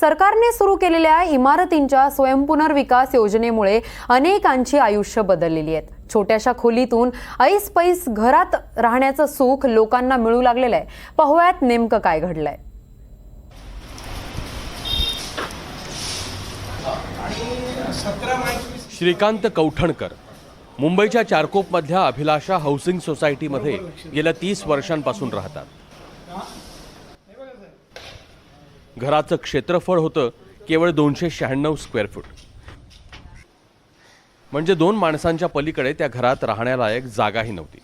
सरकारने सुरू केलेल्या इमारतींच्या स्वयंपुनर्विकास योजनेमुळे अनेकांची आयुष्य बदललेली आहेत. छोट्याशा खोलीतून ऐस पैस घरात राहण्याचं सुख लोकांना मिळू लागलेलं आहे. पाहुयात नेमकं काय घडलंय. श्रीकांत कौठणकर मुंबईच्या चारकोपमधल्या अभिलाषा हाऊसिंग सोसायटीमध्ये गेल्या तीस वर्षांपासून राहतात. घराचं क्षेत्रफळ होतं केवळ दोनशे शहाण्णव स्क्वेअर फूट. म्हणजे दोन माणसांच्या पलीकडे त्या घरात राहण्यालायक जागाही नव्हती.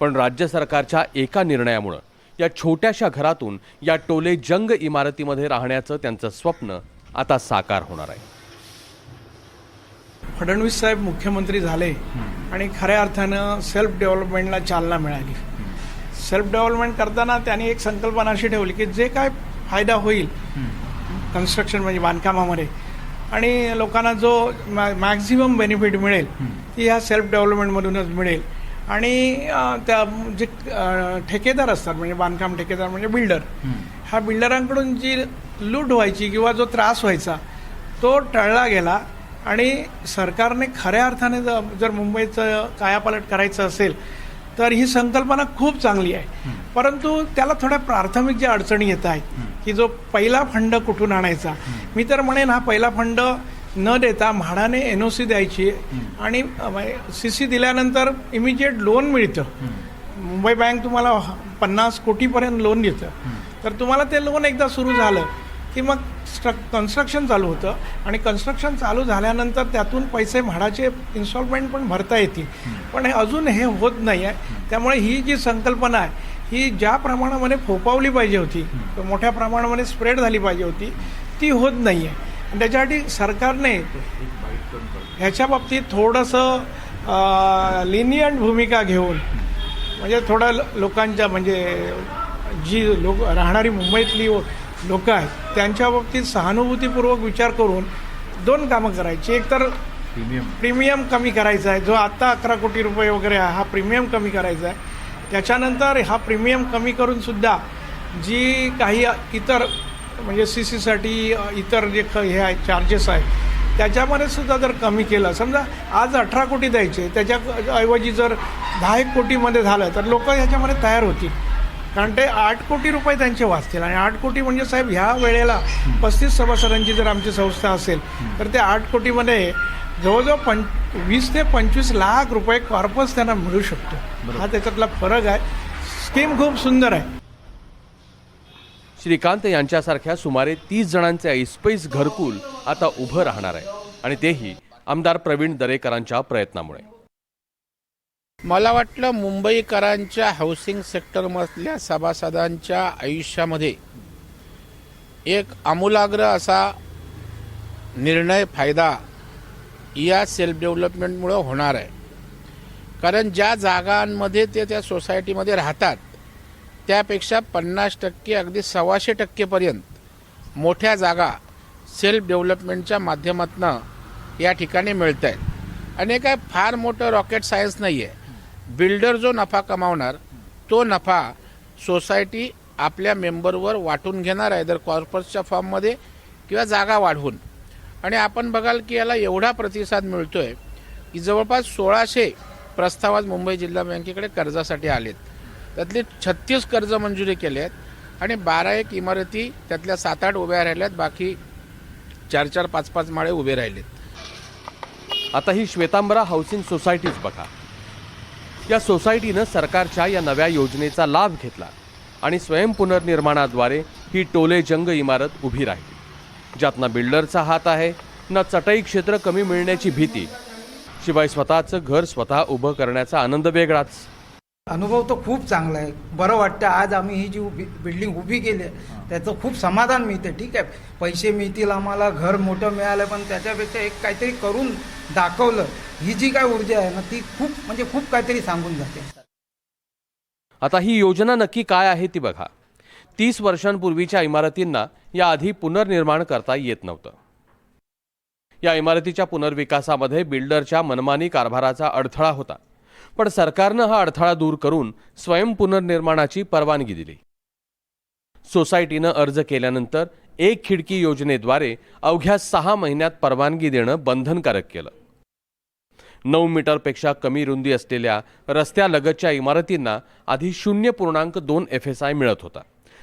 पण राज्य सरकारच्या एका निर्णयामुळं या छोट्याशा घरातून या टोले जंग इमारतीमध्ये राहण्याचं त्यांचं स्वप्न आता साकार होणार आहे. फडणवीस साहेब मुख्यमंत्री झाले आणि खऱ्या अर्थानं सेल्फ डेव्हलपमेंटला चालना मिळाली. सेल्फ डेव्हलपमेंट करताना त्यांनी एक संकल्पना अशी ठेवली की जे काय फायदा होईल. कन्स्ट्रक्शन म्हणजे बांधकामामध्ये. आणि लोकांना जो मॅक्झिमम बेनिफिट मिळेल ती ह्या सेल्फ डेव्हलपमेंटमधूनच मिळेल. आणि त्या जे ठेकेदार असतात म्हणजे बांधकाम ठेकेदार म्हणजे बिल्डर ह्या बिल्डरांकडून जी लूट व्हायची किंवा जो त्रास व्हायचा तो टळला गेला. आणि सरकारने खऱ्या अर्थाने जर मुंबईचं कायापालट करायचं असेल तर ही संकल्पना खूप चांगली आहे. परंतु त्याला थोड्या प्राथमिक ज्या अडचणी येत आहेत की जो पहिला फंड कुठून आणायचा? मी तर म्हणेन हा पहिला फंड न देता म्हाडाने एन ओ सी द्यायची आणि सी सी दिल्यानंतर इमिजिएट लोन मिळतं. मुंबई बँक तुम्हाला पन्नास कोटीपर्यंत लोन देतं. तर तुम्हाला ते लोन एकदा सुरू झालं की मग स्ट्रक कन्स्ट्रक्शन चालू होतं आणि कन्स्ट्रक्शन चालू झाल्यानंतर त्यातून पैसे म्हाडाचे इन्स्टॉलमेंट पण भरता येतील. पण हे अजून हे होत नाही आहे. त्यामुळे ही जी संकल्पना आहे ही ज्या प्रमाणामध्ये फोपावली पाहिजे होती मोठ्या प्रमाणामध्ये स्प्रेड झाली पाहिजे होती ती होत नाही आहे आणि त्याच्यासाठी सरकारने ह्याच्या बाबतीत थोडंसं लिनियंट भूमिका घेऊन म्हणजे थोडं लोकांच्या म्हणजे जी लोक राहणारी मुंबईतली लोक आहेत त्यांच्या बाबतीत सहानुभूतीपूर्वक विचार करून दोन कामं करायची. एक तर प्रीमियम. कमी करायचा आहे. जो आत्ता अकरा कोटी रुपये वगैरे आहे हा प्रीमियम कमी करायचा आहे. त्याच्यानंतर हा प्रीमियम कमी करून सुद्धा जी काही इतर म्हणजे सी सीसाठी इतर जे ख हे आहेत चार्जेस आहेत त्याच्यामध्ये सुद्धा जर कमी केलं समजा आज अठरा कोटी द्यायचे त्याच्या ऐवजी जर दहा एक कोटीमध्ये झालं तर लोक ह्याच्यामध्ये तयार होतील. कारण ते आठ कोटी रुपये त्यांचे वाचतील. आणि आठ कोटी म्हणजे साहेब ह्या वेळेला पस्तीस सभासदांची जर आमची संस्था असेल तर ते आठ कोटीमध्ये जवळजवळ पं वीस ते पंचवीस लाख रुपये कॉर्पस त्यांना मिळू शकतो. हा त्याच्यातला फरक आहे. स्कीम खूप सुंदर आहे. श्रीकांत यांच्यासारख्या सुमारे तीस जणांचे ऐसपैस घरकुल आता उभं राहणार आहे. आणि तेही आमदार प्रवीण दरेकरांच्या प्रयत्नामुळे. मला वाटलं मुंबईकरांच्या हाऊसिंग सेक्टरमधल्या सभासदांच्या आयुष्यामध्ये एक आमूलाग्र असा निर्णय फायदा या सेल्फ डेव्हलपमेंटमुळं होणार आहे. कारण ज्या जागांमध्ये ते त्या सोसायटीमध्ये राहतात त्यापेक्षा पन्नास टक्के अगदी सव्वाशे टक्केपर्यंत मोठ्या जागा सेल्फ डेव्हलपमेंटच्या माध्यमातून या ठिकाणी मिळत आहेत आणि काय फार मोठं रॉकेट सायन्स नाही आहे बिल्डर जो नफा कमावणार तो नफा सोसायटी आपल्या मेंबरवर वाटून घेणार आहे जर कॉर्पसच्या फॉर्ममध्ये किंवा जागा वाढवून. आणि आपण बघाल की याला एवढा प्रतिसाद मिळतोय की जवळपास सोळाशे प्रस्ताव आज मुंबई जिल्हा बँकेकडे कर्जासाठी आलेत. त्यातले छत्तीस कर्ज मंजुरी केले आहेत आणि बारा एक इमारती त्यातल्या सात आठ उभ्या राहिल्यात बाकी चार चार पाच पाच माळे उभे राहिलेत. आता ही श्वेतांबरा हाऊसिंग सोसायटीच बघा. या सोसायटीनं सरकारच्या या नव्या योजनेचा लाभ घेतला आणि स्वयंपुनर्निर्माणाद्वारे ही टोले जंग इमारत उभी राहिली. ज्यात ना बिल्डरचा हात आहे ना चटई क्षेत्र कमी मिळण्याची भीती. शिवाय स्वतःचं घर स्वतः उभं करण्याचा आनंद वेगळाच. अनुभव तर खूप चांगला आहे. बरं वाटतं आज आम्ही ही जी उभी बिल्डिंग उभी केली आहे त्याचं खूप समाधान मिळते ठीक आहे. पैसे मिळतील आम्हाला घर मोठं मिळालं पण त्याच्यापेक्षा एक काहीतरी करून दाखवलं ही जी काय ऊर्जा आहे ना ती खूप म्हणजे खूप काहीतरी सांगून जाते. आता ही योजना नक्की काय आहे ती बघा. तीस वर्षांपूर्वीच्या इमारतींना याआधी पुनर्निर्माण करता येत नव्हतं. या इमारतीच्या पुनर्विकासामध्ये बिल्डरच्या मनमानी कारभाराचा अडथळा होता. पण सरकारनं हा अडथळा दूर करून स्वयं पुनर्निर्माणाची परवानगी दिली. सोसायटीनं अर्ज केल्यानंतर एक खिडकी योजनेद्वारे अवघ्या सहा महिन्यात परवानगी देणं बंधनकारक केलं. नऊ मीटरपेक्षा कमी रुंदी असलेल्या रस्त्यालगतच्या इमारतींना आधी शून्य पूर्णांक दोन एफ एस आय मिळत होता.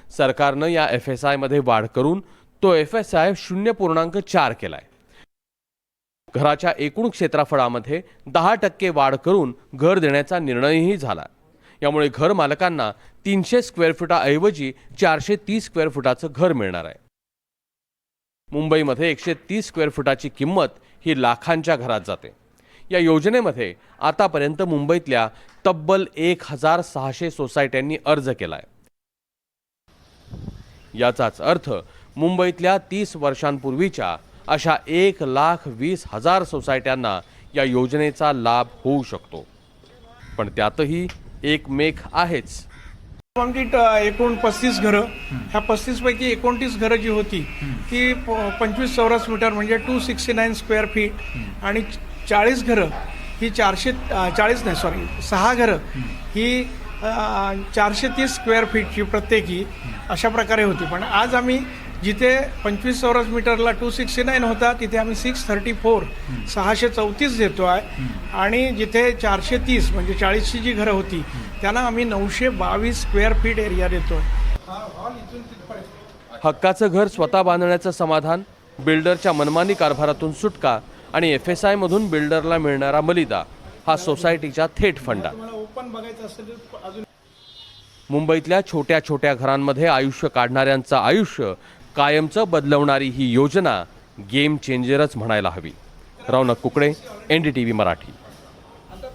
सरकारनं या एफ एस आयमध्ये वाढ करून तो एफ एस आय शून्य पूर्णांक चार केलाय. घराच्या एकूण क्षेत्रफळामध्ये दहा टक्के वाढ करून घर देण्याचा निर्णयही झाला. यामुळे घर मालकांना तीनशे स्क्वेअर फुटाऐवजी चारशे तीस स्क्वेअर फुटाचं घर मिळणार आहे. मुंबईमध्ये एकशे तीस स्क्वेअर फुटाची किंमत ही लाखांच्या घरात जाते. या योजनेमध्ये आतापर्यंत मुंबईतल्या तब्बल एक हजार सहाशे सोसायट्यांनी अर्ज केला आहे याचाच अर्थ मुंबईतल्या तीस वर्षांपूर्वीच्या अशा एक लाख वीस हजार सोसायट्यांना या योजनेचा लाभ होऊ शकतो. पण त्यातही एक मेख आहेच एकूण पस्तीस घरं. ह्या पस्तीस पैकी एकोणतीस घरं जी होती ती प- पंचवीस चौरस मीटर म्हणजे two sixty nine square feet आणि चाळीस घरं ही चारशे चाळीस नाही सॉरी सहा घरं ही चारशे तीस स्क्वेअर फीटची प्रत्येकी अशा प्रकारे होती. पण आज आम्ही जिथे पंचवीस चौरस मीटरला टू सिक्स्टी नाईन होता तिथे आम्ही सिक्स थर्टी फोर सहाशे चौतीस देतो आहे. आणि जिथे चारशे तीस म्हणजे चाळीसची जी घरं होती त्यांना आम्ही नऊशे बावीस स्क्वेअर फीट एरिया देतो. हक्काचं घर स्वतः बांधण्याचं समाधान बिल्डरच्या मनमानी कारभारातून सुटका आणि एफ एस आयमधून बिल्डरला मिळणारा मलिदा. हा सोसायटीच्या थेट फंडा ओपन बघायचं असेल तर अजून मुंबईतल्या छोट्या छोट्या घरांमध्ये आयुष्य काढणाऱ्यांचं आयुष्य कायमचं बदलवणारी ही योजना गेम चेंजरच म्हणायला हवी. Raunak Kukade N D T V Marathi.